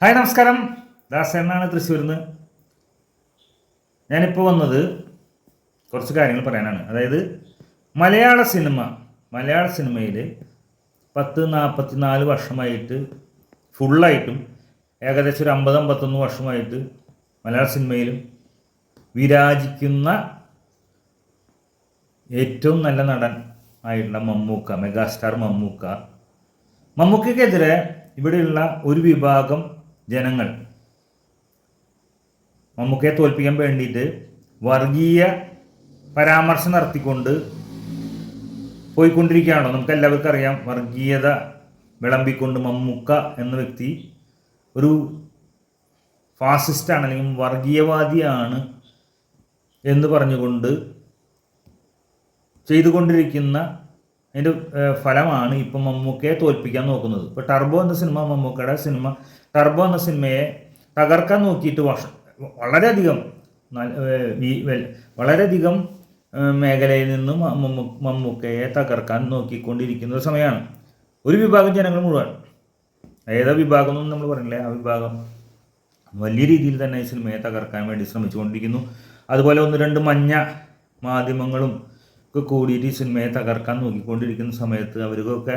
Hi നമസ്കാരം. ദാസേനാണ് തൃശ്ശൂരിൽ നിന്ന് ഞാനിപ്പോൾ വന്നത് കുറച്ച് കാര്യങ്ങൾ പറയാനാണ്. അതായത് മലയാള സിനിമ മലയാള സിനിമയിൽ പത്ത് നാൽപ്പത്തി നാല് വർഷമായിട്ട് ഫുള്ളായിട്ടും ഏകദേശം ഒരു അമ്പത് അമ്പത്തൊന്ന് വർഷമായിട്ട് മലയാള സിനിമയിലും വിരാജിക്കുന്ന ഏറ്റവും നല്ല നടൻ ആയിട്ടുള്ള മമ്മൂക്ക മെഗാസ്റ്റാർ മമ്മൂക്ക. മമ്മൂക്കയ്ക്കെതിരെ ഇവിടെയുള്ള ഒരു വിഭാഗം ജനങ്ങൾ. മമ്മൂക്കയെ തോൽപ്പിക്കാൻ വേണ്ടിയിട്ട് വർഗീയ പരാമർശം നടത്തിക്കൊണ്ട് പോയിക്കൊണ്ടിരിക്കുകയാണോ? നമുക്ക് എല്ലാവർക്കും അറിയാം വർഗീയത വിളമ്പിക്കൊണ്ട് മമ്മൂക്ക എന്ന വ്യക്തി ഒരു ഫാസിസ്റ്റാണ് അല്ലെങ്കിൽ വർഗീയവാദിയാണ് എന്ന് പറഞ്ഞുകൊണ്ട് ചെയ്തുകൊണ്ടിരിക്കുന്ന അതിന്റെ ഫലമാണ് ഇപ്പം മമ്മൂക്കയെ തോൽപ്പിക്കാൻ നോക്കുന്നത്. ഇപ്പോൾ ടർബോ എന്ന സിനിമ മമ്മൂക്കയുടെ സിനിമ ടർബോ എന്ന സിനിമയെ തകർക്കാൻ നോക്കിയിട്ട് വർഷ വളരെയധികം വളരെയധികം മേഖലയിൽ നിന്നും മമ്മൂ മമ്മൂക്കയെ തകർക്കാൻ നോക്കിക്കൊണ്ടിരിക്കുന്ന ഒരു സമയമാണ്. ഒരു വിഭാഗം ജനങ്ങൾ മുഴുവൻ. ഏതാ വിഭാഗം എന്നൊന്നും നമ്മൾ പറഞ്ഞില്ലേ? ആ വിഭാഗം വലിയ രീതിയിൽ തന്നെ ഈ സിനിമയെ തകർക്കാൻ വേണ്ടി ശ്രമിച്ചുകൊണ്ടിരിക്കുന്നു. അതുപോലെ ഒന്ന് രണ്ട് മഞ്ഞ മാധ്യമങ്ങളും ഒക്കെ കൂടിയിട്ട് ഈ സിനിമയെ തകർക്കാൻ നോക്കിക്കൊണ്ടിരിക്കുന്ന സമയത്ത് അവർക്കൊക്കെ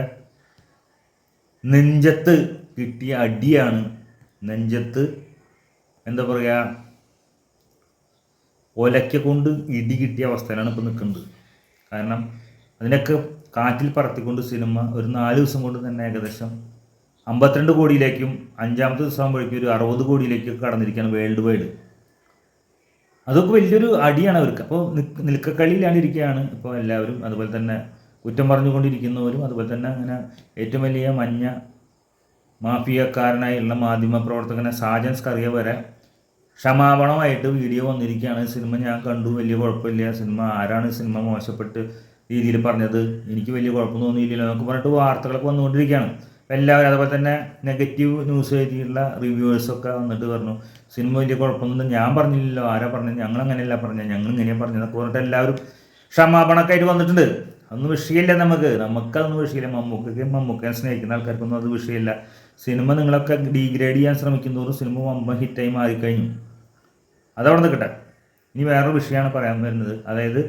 നെഞ്ചത്ത് കിട്ടിയ അടിയാണ് നെഞ്ചത്ത് എന്താ പറയുക ഒലയ്ക്ക കൊണ്ട് ഇടി കിട്ടിയ അവസ്ഥയിലാണ് ഇപ്പോൾ നിൽക്കുന്നത്. കാരണം അതിനൊക്കെ കാറ്റിൽ പറത്തിക്കൊണ്ട് സിനിമ ഒരു നാല് ദിവസം കൊണ്ട് തന്നെ ഏകദേശം അമ്പത്തിരണ്ട് കോടിയിലേക്കും അഞ്ചാമത്തെ ദിവസം ആകുമ്പോഴേക്കും ഒരു അറുപത് കോടിയിലേക്കൊക്കെ കടന്നിരിക്കുകയാണ് വേൾഡ് വൈഡ്. അതൊക്കെ വലിയൊരു അടിയാണ് അവർക്ക്. അപ്പോൾ നിൽക്കക്കളിയിലാണ് ഇരിക്കുകയാണ് ഇപ്പോൾ എല്ലാവരും അതുപോലെ തന്നെ കുറ്റം പറഞ്ഞുകൊണ്ടിരിക്കുന്നവരും അതുപോലെ തന്നെ അങ്ങനെ ഏറ്റവും വലിയ മഞ്ഞ മാഫിയക്കാരനായുള്ള മാധ്യമ പ്രവർത്തകനെ സാജൻ സ്കറിയ വരെ ക്ഷമാപണമായിട്ട് വീഡിയോ വന്നിരിക്കുകയാണ്. സിനിമ ഞാൻ കണ്ടു. വലിയ കുഴപ്പമില്ല. സിനിമ ആരാണ് സിനിമ മോശപ്പെട്ട് രീതിയിൽ പറഞ്ഞത്? എനിക്ക് വലിയ കുഴപ്പമൊന്നും തോന്നിയില്ലല്ലോ എന്നൊക്കെ പറഞ്ഞിട്ട് വാർത്തകളൊക്കെ വന്നുകൊണ്ടിരിക്കുകയാണ്. എല്ലാവരും അതുപോലെ തന്നെ നെഗറ്റീവ് ന്യൂസ് എഴുതിയുള്ള റിവ്യൂവേഴ്സൊക്കെ വന്നിട്ട് പറഞ്ഞു സിനിമ വലിയ കുഴപ്പമൊന്നും ഞാൻ പറഞ്ഞില്ലല്ലോ ആരാ പറഞ്ഞത്? ഞങ്ങൾ അങ്ങനെയല്ല പറഞ്ഞത് ഞങ്ങൾ ഇങ്ങനെയാണ് പറഞ്ഞതെന്നൊക്കെ പറഞ്ഞിട്ട് എല്ലാവരും ക്ഷമാപണമൊക്കെ ആയിട്ട് വന്നിട്ടുണ്ട്. അതൊന്നും വിഷയമില്ല നമുക്ക്. നമുക്കതൊന്നും വിഷയമില്ല. മമ്മൂക്കൊക്കെ മമ്മൂക്കയെ സ്നേഹിക്കുന്ന ആൾക്കാർക്കൊന്നും അത് വിഷയമില്ല. സിനിമ നിങ്ങളൊക്കെ ഡീഗ്രേഡ് ചെയ്യാൻ ശ്രമിക്കുന്നതോറും സിനിമ വമ്പ ഹിറ്റായി മാറിക്കഴിഞ്ഞു. അതവിടെ നിൽക്കട്ടെ. ഇനി വേറൊരു വിഷയമാണ് പറയാൻ വരുന്നത്. അതായത്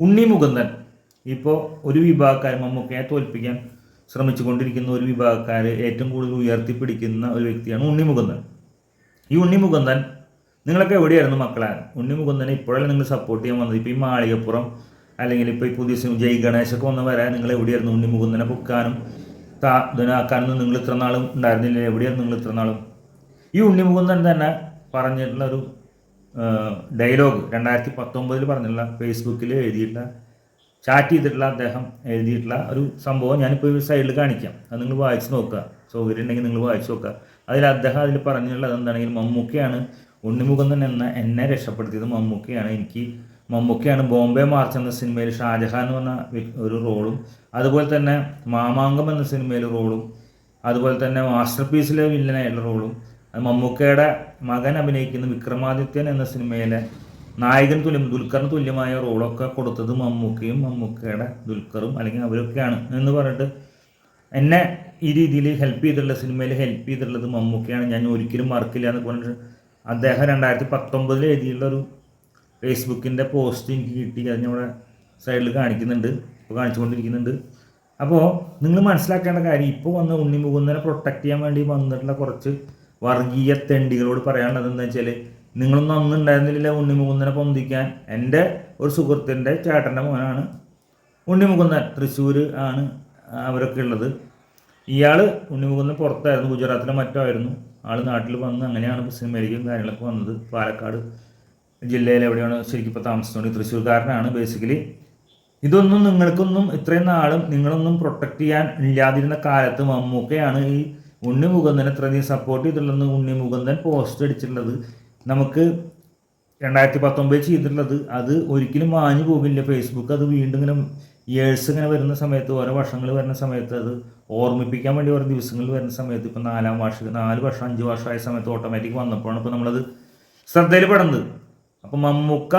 ഉണ്ണി മുകുന്ദൻ ഇപ്പോൾ ഒരു വിഭാഗക്കാരും മമ്മൂക്കയെ തോൽപ്പിക്കാൻ ശ്രമിച്ചുകൊണ്ടിരിക്കുന്ന ഒരു വിഭാഗക്കാരെ ഏറ്റവും കൂടുതൽ ഉയർത്തിപ്പിടിക്കുന്ന ഒരു വ്യക്തിയാണ് ഉണ്ണിമുകുന്ദൻ. ഈ ഉണ്ണിമുകുന്ദൻ നിങ്ങളൊക്കെ എവിടെയായിരുന്നു മക്കളെ? ഉണ്ണിമുകുന്ദനെ ഇപ്പോഴല്ല നിങ്ങൾ സപ്പോർട്ട് ചെയ്യാൻ വന്നത്? ഇപ്പോൾ ഈ മാളികപ്പുറം അല്ലെങ്കിൽ ഇപ്പോൾ ഈ പുതിയ ജയ് ഗണേശൊക്കെ വന്ന് വരാൻ നിങ്ങൾ എവിടെയായിരുന്നു ഉണ്ണിമുകുന്ദനെ പൊക്കാനും താ ഇതിനാക്കാനും നിങ്ങൾ ഇത്ര നാളും ഉണ്ടായിരുന്നില്ല? എവിടെയായിരുന്നു നിങ്ങൾ ഇത്ര നാളും? ഈ ഉണ്ണിമുകുന്ദൻ തന്നെ പറഞ്ഞിട്ടുള്ള ഒരു ഡയലോഗ് രണ്ടായിരത്തി പത്തൊമ്പതിൽ പറഞ്ഞിട്ടുള്ള ഫേസ്ബുക്കിൽ എഴുതിയിട്ടുള്ള ചാറ്റ് ചെയ്തിട്ടുള്ള അദ്ദേഹം എഴുതിയിട്ടുള്ള ഒരു സംഭവം ഞാനിപ്പോൾ ഈ സൈഡിൽ കാണിക്കാം. അത് നിങ്ങൾ വായിച്ച് നോക്കുക. സൗകര്യം ഉണ്ടെങ്കിൽ നിങ്ങൾ വായിച്ച് നോക്കുക. അതിൽ അദ്ദേഹം അതിൽ പറഞ്ഞിട്ടുള്ളത് എന്താണെങ്കിൽ മമ്മൂക്കയാണ് തന്നെ എന്ന എന്നെ രക്ഷപ്പെടുത്തിയത് മമ്മൂക്കയാണ്. എനിക്ക് മമ്മൂക്കയാണ് ബോംബെ മാർച്ച് എന്ന സിനിമയിൽ ഷാജഹാൻ എന്ന് പറഞ്ഞ ഒരു റോളും അതുപോലെ തന്നെ മാമാങ്കം എന്ന സിനിമയിലെ റോളും അതുപോലെ തന്നെ മാസ്റ്റർ പീസിലെ വില്ലനായിട്ടുള്ള റോളും. മമ്മൂക്കയുടെ മകൻ അഭിനയിക്കുന്ന വിക്രമാദിത്യൻ എന്ന സിനിമയിലെ നായകൻ തുല്യം ദുൽഖറിന് തുല്യമായ റോളൊക്കെ കൊടുത്തത് മമ്മൂക്കയും മമ്മൂക്കയുടെ ദുൽഖറും അല്ലെങ്കിൽ അവരൊക്കെയാണ് എന്ന് പറഞ്ഞിട്ട് എന്നെ ഈ രീതിയിൽ ഹെൽപ്പ് ചെയ്തിട്ടുള്ള സിനിമയിൽ ഹെൽപ്പ് ചെയ്തിട്ടുള്ളത് മമ്മൂക്കയാണ്. ഞാൻ ഒരിക്കലും മറക്കില്ല എന്ന് പറഞ്ഞിട്ട് അദ്ദേഹം രണ്ടായിരത്തി പത്തൊമ്പതിൽ എഴുതിയുള്ള ഒരു ഫേസ്ബുക്കിന്റെ പോസ്റ്റ് എനിക്ക് കിട്ടി. അത് ഞങ്ങളുടെ സൈഡിൽ കാണിക്കുന്നുണ്ട്. ഇപ്പോൾ കാണിച്ചുകൊണ്ടിരിക്കുന്നുണ്ട്. അപ്പോൾ നിങ്ങൾ മനസ്സിലാക്കേണ്ട കാര്യം ഇപ്പോൾ വന്ന ഉണ്ണി മുകുന്ദനെ പ്രൊട്ടക്റ്റ് ചെയ്യാൻ വേണ്ടി വന്നിട്ടുള്ള കുറച്ച് വർഗീയ തെണ്ടികളോട് പറയാനുള്ളത് എന്താ വെച്ചാൽ നിങ്ങളൊന്നും അന്ന് ഉണ്ടായിരുന്നില്ല ഉണ്ണി മുകുന്ദനെ പൊന്തിക്കാൻ. എന്റെ ഒരു സുഹൃത്തിന്റെ ചേട്ടന്റെ മോനാണ്. ഉണ്ണി മുകുന്ദൻ തൃശ്ശൂർ ആണ് അവരൊക്കെ ഉള്ളത്. ഇയാൾ ഉണ്ണിമുകുന്ദൻ പുറത്തായിരുന്നു ഗുജറാത്തിലെ മറ്റോ ആയിരുന്നു ആൾ നാട്ടിൽ വന്ന് അങ്ങനെയാണ് സിനിമയിലേക്കും കാര്യങ്ങളൊക്കെ വന്നത്. പാലക്കാട് ജില്ലയിൽ എവിടെയാണ് ശരിക്കും ഇപ്പോൾ താമസിച്ചുകൊണ്ട് തൃശ്ശൂർക്കാരനാണ് ബേസിക്കലി ഇതൊന്നും നിങ്ങൾക്കൊന്നും ഇത്രയും നാളും നിങ്ങളൊന്നും പ്രൊട്ടക്റ്റ് ചെയ്യാൻ ഇല്ലാതിരുന്ന കാലത്ത് മമ്മൂക്കയാണ് ഈ ഉണ്ണി മുകുന്ദൻ ഇത്രയധികം സപ്പോർട്ട് ചെയ്തിട്ടുള്ളത് ഉണ്ണി മുകുന്ദൻ പോസ്റ്റ് അടിച്ചിട്ടുള്ളത്. നമുക്ക് രണ്ടായിരത്തി പത്തൊമ്പതിൽ ചെയ്തിട്ടുള്ളത് അത് ഒരിക്കലും മാഞ്ഞു പോകില്ല. ഫേസ്ബുക്ക് അത് വീണ്ടും ഇങ്ങനെ ഇയേഴ്സ് ഇങ്ങനെ വരുന്ന സമയത്ത് ഓരോ വർഷങ്ങൾ വരുന്ന സമയത്ത് അത് ഓർമ്മിപ്പിക്കാൻ വേണ്ടി ഓരോ ദിവസങ്ങൾ വരുന്ന സമയത്ത് ഇപ്പോൾ നാലാം വർഷം നാല് വർഷം അഞ്ച് വർഷമായ സമയത്ത് ഓട്ടോമാറ്റിക് വന്നപ്പോഴാണ് ഇപ്പോൾ നമ്മളത് ശ്രദ്ധയിൽ പെടുന്നത് അപ്പോൾ മമ്മൂക്ക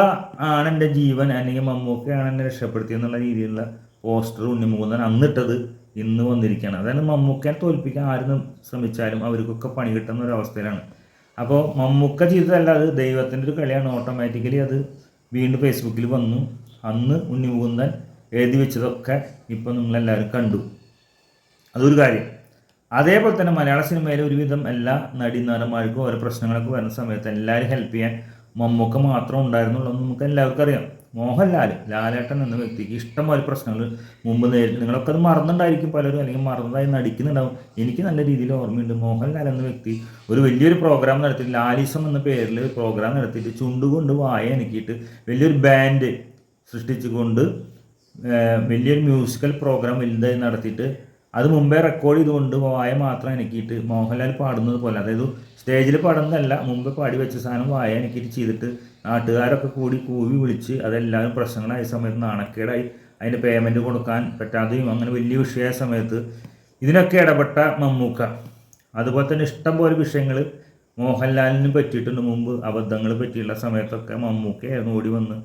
ആണ് എന്റെ ജീവൻ അല്ലെങ്കിൽ മമ്മൂക്കയാണ് എന്നെ രക്ഷപ്പെടുത്തിയെന്നുള്ള രീതിയിലുള്ള പോസ്റ്റർ ഉണ്ണിമുകുന്ദൻ അന്നിട്ടത് ഇന്ന് വന്നിരിക്കുകയാണ്. അതായത് മമ്മൂക്കനെ തോൽപ്പിക്കാൻ ആരും ശ്രമിച്ചാലും അവർക്കൊക്കെ പണി കിട്ടുന്ന ഒരു അവസ്ഥയിലാണ്. അപ്പോൾ മമ്മൂക്ക ചെയ്തതല്ല അത് ദൈവത്തിന്റെ ഒരു കളിയാണ്. ഓട്ടോമാറ്റിക്കലി അത് വീണ്ടും ഫേസ്ബുക്കിൽ വന്നു. അന്ന് ഉണ്ണി മുകുന്ദൻ എഴുതി വെച്ചതൊക്കെ ഇപ്പം നിങ്ങളെല്ലാവരും കണ്ടു. അതൊരു കാര്യം. അതേപോലെ തന്നെ മലയാള സിനിമയിലെ ഒരുവിധം എല്ലാ നടീനടന്മാർക്കും ഓരോ പ്രശ്നങ്ങളൊക്കെ വരുന്ന സമയത്ത് എല്ലാവരും ഹെൽപ്പ് ചെയ്യാൻ മമ്മൂക്ക മാത്രം ഉണ്ടായിരുന്നുള്ളൂ നമുക്ക് എല്ലാവർക്കും അറിയാം. മോഹൻലാൽ ലാലേട്ടൻ എന്ന വ്യക്തിക്ക് ഇഷ്ടംപോലെ പ്രശ്നങ്ങൾ മുമ്പ് നേരിട്ട് നിങ്ങളൊക്കെ അത് മറന്നുണ്ടായിരിക്കും പലരും അല്ലെങ്കിൽ മറന്നതായി നടിക്കുന്നുണ്ടാവും. എനിക്ക് നല്ല രീതിയിൽ ഓർമ്മയുണ്ട് മോഹൻലാൽ എന്ന വ്യക്തി ഒരു വലിയൊരു പ്രോഗ്രാം നടത്തിയിട്ട് ലാലിസം എന്ന പേരിൽ ഒരു പ്രോഗ്രാം നടത്തിയിട്ട് ചുണ്ടുകൊണ്ട് വായ എനിക്കിട്ട് വലിയൊരു ബാൻഡ് സൃഷ്ടിച്ചുകൊണ്ട് വലിയൊരു മ്യൂസിക്കൽ പ്രോഗ്രാം വലുതായി നടത്തിയിട്ട് അത് മുമ്പേ റെക്കോർഡ് ചെയ്തുകൊണ്ട് വായ മാത്രം എനിക്കിട്ട് മോഹൻലാൽ പാടുന്നത് പോലെ അതായത് സ്റ്റേജിൽ പാടുന്നതല്ല മുമ്പ് പാടി വെച്ച സാധനം വായ എനിക്കിട്ട് ചെയ്തിട്ട് നാട്ടുകാരൊക്കെ കൂടി കൂവി വിളിച്ച് അതെല്ലാവരും പ്രശ്നങ്ങളായ സമയത്ത് നാണക്കേടായി അതിന്റെ പേയ്മെന്റ് കൊടുക്കാൻ പറ്റാതെയും അങ്ങനെ വലിയ വിഷയമായ സമയത്ത് ഇതിനൊക്കെ ഇടപെട്ട മമ്മൂക്ക. അതുപോലെ തന്നെ ഇഷ്ടംപോലെ വിഷയങ്ങൾ മോഹൻലാലിന് പറ്റിയിട്ടുണ്ട്. മുമ്പ് അബദ്ധങ്ങൾ പറ്റിയുള്ള സമയത്തൊക്കെ മമ്മൂക്കയായിരുന്നു ഓടി വന്ന്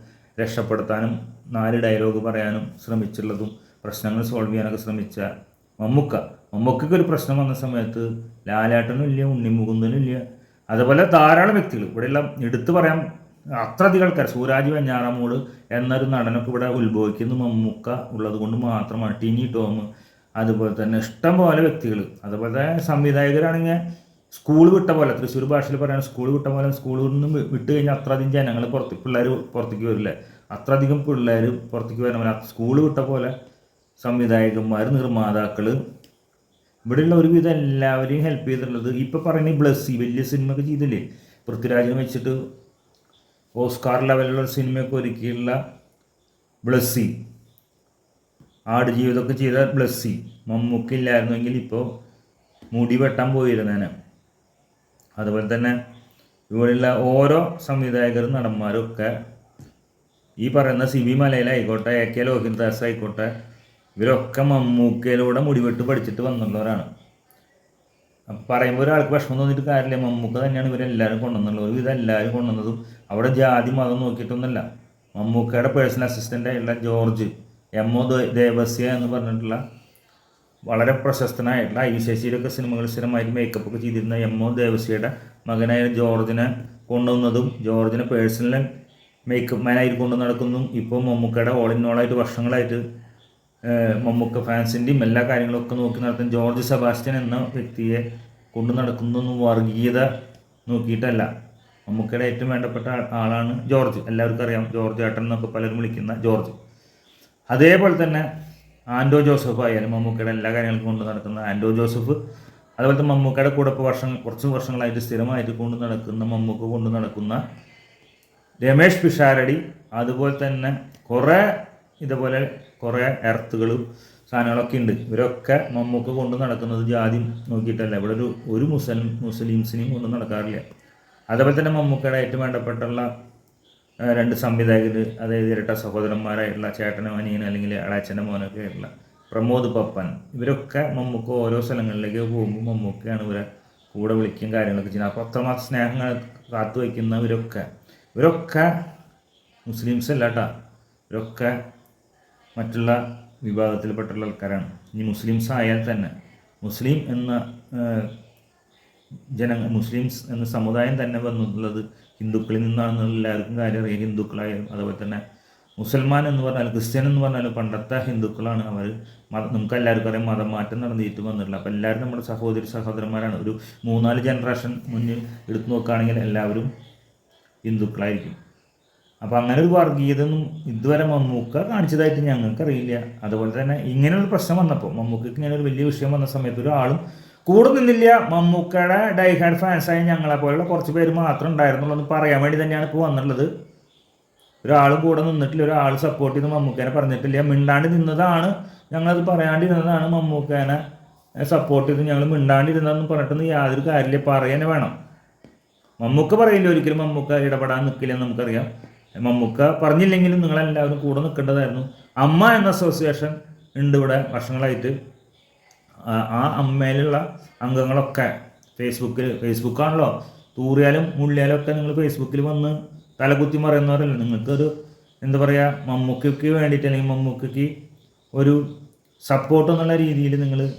രക്ഷപ്പെടുത്താനും നാല് ഡയലോഗ് പറയാനും ശ്രമിച്ചുള്ളതും പ്രശ്നങ്ങൾ സോൾവ് ചെയ്യാനൊക്കെ ശ്രമിച്ച മമ്മൂക്ക. മമ്മൂക്കയ്ക്ക് ഒരു പ്രശ്നം വന്ന സമയത്ത് ലാലേട്ടനും ഇല്ല ഉണ്ണിമുകുന്ദനും ഇല്ല. അതുപോലെ ധാരാളം വ്യക്തികൾ ഇവിടെയുള്ള എടുത്തു പറയാൻ അത്രയധികം ആൾക്കാർ സൂരാജ് വെഞ്ഞാറമൂട് എന്നൊരു നടനൊക്കെ ഇവിടെ ഉത്ഭവിക്കുന്ന. മമ്മൂക്ക ഉള്ളത് കൊണ്ട് മാത്രമാണ്. ടിനി ടോം അതുപോലെ തന്നെ ഇഷ്ടം പോലെ വ്യക്തികൾ അതുപോലെ സംവിധായകരാണെങ്കിൽ സ്കൂൾ വിട്ട പോലെ തൃശ്ശൂർ ഭാഷയിൽ പറയുന്നത് സ്കൂൾ വിട്ട പോലെ സ്കൂളിൽ നിന്നും വിട്ട് കഴിഞ്ഞാൽ അത്രയധികം ജനങ്ങൾ പുറത്ത് പിള്ളേർ പുറത്തേക്ക് വരില്ല. അത്രയധികം പിള്ളേർ പുറത്തേക്ക് വരണ. പോലെ സ്കൂൾ വിട്ട പോലെ സംവിധായകന്മാർ നിർമ്മാതാക്കൾ ഇവിടെയുള്ള ഒരുവിധം എല്ലാവരെയും ഹെൽപ്പ് ചെയ്തിട്ടുള്ളത്. ഇപ്പം പറയുന്ന ബ്ലസ്സി വലിയ സിനിമയൊക്കെ ചെയ്തില്ലേ? പൃഥ്വിരാജിനെ വെച്ചിട്ട് ഓസ്കാർ ലെവലിലുള്ള സിനിമയൊക്കെ ഒരുക്കിയുള്ള ബ്ലസ്സി. ആട് ആടുജീവിതമൊക്കെ ചെയ്ത ബ്ലസ്സി. മമ്മൂക്കില്ലായിരുന്നെങ്കിൽ ഇപ്പോൾ മുടി വെട്ടാൻ പോയിരുന്നേനെ അതുപോലെ തന്നെ ഇവിടെയുള്ള ഓരോ സംവിധായകരും നടന്മാരും ഒക്കെ ഈ പറയുന്ന സി വി മലയിലായിക്കോട്ടെ എ കെ ലോഹിൻദാസ് ആയിക്കോട്ടെ ഇവരൊക്കെ മമ്മൂക്കയിലൂടെ മുടിവെട്ട് പഠിച്ചിട്ട് വന്നുള്ളവരാണ് പറയുമ്പോൾ ഒരാൾക്ക് വിഷമം തോന്നിയിട്ട് കാര്യമില്ല. മമ്മൂക്ക തന്നെയാണ് ഇവരെല്ലാവരും കൊണ്ടുവന്നുള്ളത്. ഒരുവിധം എല്ലാവരും കൊണ്ടുവന്നതും അവിടെ ജാതി മതം നോക്കിയിട്ടൊന്നുമല്ല. മമ്മൂക്കയുടെ പേഴ്സണൽ അസിസ്റ്റന്റ് ആയിട്ടുള്ള ജോർജ് എം ഒ ദേവസ്യ എന്ന് പറഞ്ഞിട്ടുള്ള വളരെ പ്രശസ്തനായിട്ടുള്ള ഐ ശശിയിലൊക്കെ സിനിമകൾ സ്ഥിരമായിട്ട് മേക്കപ്പ് ഒക്കെ ചെയ്തിരുന്ന എം ഒ ദേവസ്യയുടെ മകനായ ജോർജിനെ കൊണ്ടുവന്നതും ജോർജിനെ പേഴ്സണൽ മേക്കപ്പ് മാനായിട്ട് കൊണ്ടു നടക്കുന്നതും ഇപ്പോൾ മമ്മൂക്കയുടെ ഓൾ ഇൻ ഓളായിട്ട് വർഷങ്ങളായിട്ട് മമ്മൂക്ക ഫാൻസിന്റെയും എല്ലാ കാര്യങ്ങളൊക്കെ നോക്കി നടത്തുന്ന ജോർജ് സെബാസ്റ്റ്യൻ എന്ന വ്യക്തിയെ കൊണ്ടു നടക്കുന്ന വർഗീയത നോക്കിയിട്ടല്ല. മമ്മൂക്കയുടെ ഏറ്റവും വേണ്ടപ്പെട്ട ആളാണ് ജോർജ്. എല്ലാവർക്കും അറിയാം ജോർജ് ഏട്ടൻ എന്നൊക്കെ പലരും വിളിക്കുന്ന ജോർജ്. അതേപോലെ തന്നെ ആൻഡോ ജോസഫ് ആയാലും മമ്മൂക്കയുടെ എല്ലാ കാര്യങ്ങളും കൊണ്ടു നടക്കുന്ന ആൻഡോ ജോസഫ് അതുപോലെ തന്നെ മമ്മൂക്കയുടെ കൂടെ ഇപ്പോൾ വർഷം കുറച്ച് വർഷങ്ങളായിട്ട് സ്ഥിരമായിട്ട് കൊണ്ടു നടക്കുന്ന മമ്മൂക്ക കൊണ്ട് നടക്കുന്ന രമേഷ് പിഷാരടി അതുപോലെ തന്നെ കുറേ ഇതുപോലെ കുറേ എർത്തുകളും സാധനങ്ങളൊക്കെ ഉണ്ട് ഇവരൊക്കെ മമ്മൂക്ക കൊണ്ട് നടക്കുന്നത് ജാതി നോക്കിയിട്ടല്ല. ഇവിടെ ഒരു ഒരു മുസ്ലിം മുസ്ലിംസിനെയും കൊണ്ട് നടക്കാറില്ല. അതേപോലെ തന്നെ മമ്മൂക്കയുടെ ഏറ്റവും വേണ്ടപ്പെട്ടുള്ള രണ്ട് സംവിധായകർ അതായത് ഇരട്ട സഹോദരന്മാരായിട്ടുള്ള ചേട്ടനും അനിയനോ അല്ലെങ്കിൽ അളാച്ചന്റെ മോനൊക്കെ ആയിട്ടുള്ള പ്രമോദ് പപ്പൻ ഇവരൊക്കെ മമ്മൂക്ക ഓരോ സ്ഥലങ്ങളിലേക്ക് പോകുമ്പോൾ മമ്മൂക്കയാണ് ഇവരെ കൂടെ വിളിക്കും കാര്യങ്ങളൊക്കെ ചെയ്യുന്നത്. അപ്പോൾ അത്രമാത്രം സ്നേഹങ്ങൾ കാത്തു വയ്ക്കുന്നവരൊക്കെ ഇവരൊക്കെ മുസ്ലിംസ് അല്ല കേട്ടോ ഇവരൊക്കെ മറ്റുള്ള വിഭാഗത്തിൽപ്പെട്ടുള്ള ആൾക്കാരാണ്. ഇനി മുസ്ലിംസ് ആയാൽ തന്നെ മുസ്ലിം എന്ന ജന മുസ്ലിംസ് എന്ന സമുദായം തന്നെ വന്നുള്ളത് ഹിന്ദുക്കളിൽ നിന്നാണെന്നുള്ള എല്ലാവർക്കും കാര്യം അറിയാം. ഹിന്ദുക്കളായാലും അതുപോലെ തന്നെ മുസൽമാൻ എന്ന് പറഞ്ഞാൽ ക്രിസ്ത്യൻ എന്ന് പറഞ്ഞാൽ പണ്ടത്തെ ഹിന്ദുക്കളാണ് അവർ മത നമുക്ക് എല്ലാവർക്കും അറിയാം മതം മാറ്റം നടന്നിട്ട് വന്നിട്ടുള്ളത് അപ്പോൾ എല്ലാവരും നമ്മുടെ സഹോദരി സഹോദരന്മാരാണ്. ഒരു മൂന്നാൽ ജനറേഷൻ മുന്നിൽ എടുത്തു നോക്കുകയാണെങ്കിൽ എല്ലാവരും ഹിന്ദുക്കളായിരിക്കും. അപ്പോൾ അങ്ങനെ ഒരു വർഗീയതൊന്നും ഇതുവരെ മമ്മൂക്ക കാണിച്ചതായിട്ട് ഞങ്ങൾക്ക് അറിയില്ല അതുപോലെ തന്നെ ഇങ്ങനെയൊരു പ്രശ്നം വന്നപ്പോൾ മമ്മൂക്കയ്ക്ക് ഇങ്ങനെ ഒരു വലിയ വിഷയം വന്ന സമയത്ത് ഒരാളും കൂടെ നിന്നില്ല. മമ്മൂക്കയുടെ ഡൈഹാഡ് ഫാൻസായ ഞങ്ങളെ പോലുള്ള കുറച്ച് പേര് മാത്രം ഉണ്ടായിരുന്നുള്ളൂ എന്ന് പറയാൻ വേണ്ടി തന്നെയാണ് ഇപ്പോൾ വന്നിട്ടുള്ളത്. ഒരാളും കൂടെ നിന്നിട്ടില്ല ഒരാൾ സപ്പോർട്ട് ചെയ്ത് മമ്മൂക്കേനെ പറഞ്ഞിട്ടില്ല. മിണ്ടാണ്ട് നിന്നതാണ് ഞങ്ങളത് പറയാണ്ടിരുന്നതാണ് മമ്മൂക്കേനെ സപ്പോർട്ട് ചെയ്ത്. ഞങ്ങൾ മിണ്ടാണ്ടിരുന്നതെന്ന് പറഞ്ഞിട്ടൊന്നും യാതൊരു കാര്യമില്ല പറയാനേ വേണം. മമ്മൂക്ക പറയില്ല ഒരിക്കലും മമ്മൂക്ക ഇടപെടാൻ നിൽക്കില്ലെന്ന് നമുക്കറിയാം. മമ്മൂക്ക പറഞ്ഞില്ലെങ്കിലും നിങ്ങളെല്ലാവരും കൂടെ നിൽക്കേണ്ടതായിരുന്നു. അമ്മ എന്ന അസോസിയേഷൻ ഉണ്ട് ഇവിടെ വർഷങ്ങളായിട്ട്. ആ- അമ്മയിലുള്ള അംഗങ്ങളൊക്കെ ഫേസ്ബുക്കിൽ ഫേസ്ബുക്കാണല്ലോ തൂറിയാലും മുള്ളിയാലും ഒക്കെ നിങ്ങൾ ഫേസ്ബുക്കിൽ വന്ന് തലകുത്തി മറയുന്നവരല്ലോ? നിങ്ങൾക്കൊരു എന്താ പറയുക മമ്മൂക്കയ്ക്ക് വേണ്ടിയിട്ട് അല്ലെങ്കിൽ മമ്മൂക്കയ്ക്ക് ഒരു സപ്പോർട്ട് എന്നുള്ള രീതിയിൽ നിങ്ങൾ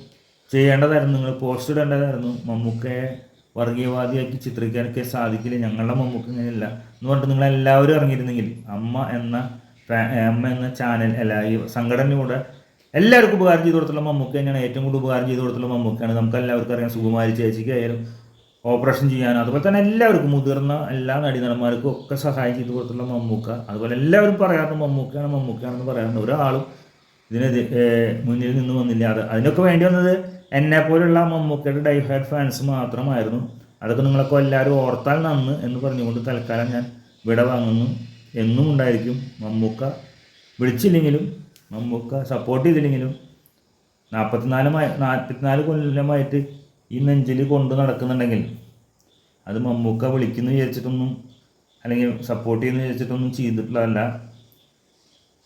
ചെയ്യേണ്ടതായിരുന്നു. നിങ്ങൾ പോസ്റ്റ് ഇടേണ്ടതായിരുന്നു. മമ്മൂക്കയെ വർഗീയവാദിയാക്കി ചിത്രീകരിക്കാൻ സാധിക്കില്ല. ഞങ്ങളുടെ മമ്മൂക്ക് ഇങ്ങനെയല്ല. എന്ന് പറഞ്ഞിട്ട് നിങ്ങൾ എല്ലാവരും ഇറങ്ങിയിരുന്നെങ്കിൽ അമ്മ എന്ന അമ്മ എന്ന ചാനൽ അല്ല ഈ സംഘടനയുടെ എല്ലാവർക്കും ഉപകാരം ചെയ്ത് കൊടുത്തുള്ള മമ്മൂക്ക തന്നെയാണ്. ഏറ്റവും കൂടുതൽ ഉപകാരം ചെയ്ത് കൊടുത്തുള്ള മമ്മൂക്കയാണ്. നമുക്ക് എല്ലാവർക്കും അറിയാം സുകുമാരി ചേച്ചിക്ക് ആയാലും ഓപ്പറേഷൻ ചെയ്യാനും അതുപോലെ തന്നെ എല്ലാവർക്കും മുതിർന്ന എല്ലാ നടീനടന്മാർക്കും ഒക്കെ സഹായം ചെയ്ത് കൊടുത്തുള്ള മമ്മൂക്ക. അതുപോലെ എല്ലാവരും പറയാറുണ്ട് മമ്മൂക്കയാണ് മമ്മൂക്കയാണെന്ന് പറയാറുണ്ട്. ഒരാളും ഇതിനെതിരെ മുന്നിൽ നിന്ന് വന്നില്ല. അത് അതിനൊക്കെ വേണ്ടി വന്നത് എന്നെ പോലുള്ള മമ്മൂക്കയുടെ ഡൈഹാർഡ് ഫാൻസ് മാത്രമായിരുന്നു. അതൊക്കെ നിങ്ങളൊക്കെ എല്ലാവരും ഓർത്താൽ നന്ന് എന്ന് പറഞ്ഞുകൊണ്ട് തൽക്കാലം ഞാൻ വിട വാങ്ങുന്നു. എന്നും ഉണ്ടായിരിക്കും. മമ്മൂക്ക വിളിച്ചില്ലെങ്കിലും മമ്മൂക്ക സപ്പോർട്ട് ചെയ്തില്ലെങ്കിലും നാൽപ്പത്തിനാല് നാൽപ്പത്തിനാല് കൊല്ലമായിട്ട് ഈ നെഞ്ചിൽ കൊണ്ടു നടക്കുന്നുണ്ടെങ്കിൽ അത് മമ്മൂക്ക വിളിക്കുന്നു വിചാരിച്ചിട്ടൊന്നും അല്ലെങ്കിൽ സപ്പോർട്ട് ചെയ്യുന്നു വിചാരിച്ചിട്ടൊന്നും ചെയ്തിട്ടുള്ളതല്ല.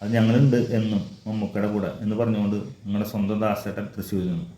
അത് ഞങ്ങളുണ്ട് എന്നും മമ്മൂക്കയുടെ കൂടെ എന്ന് പറഞ്ഞുകൊണ്ട് നിങ്ങളുടെ സ്വന്തം ദാസേട്ടൻ തൃശ്ശൂരിൽ നിന്ന്.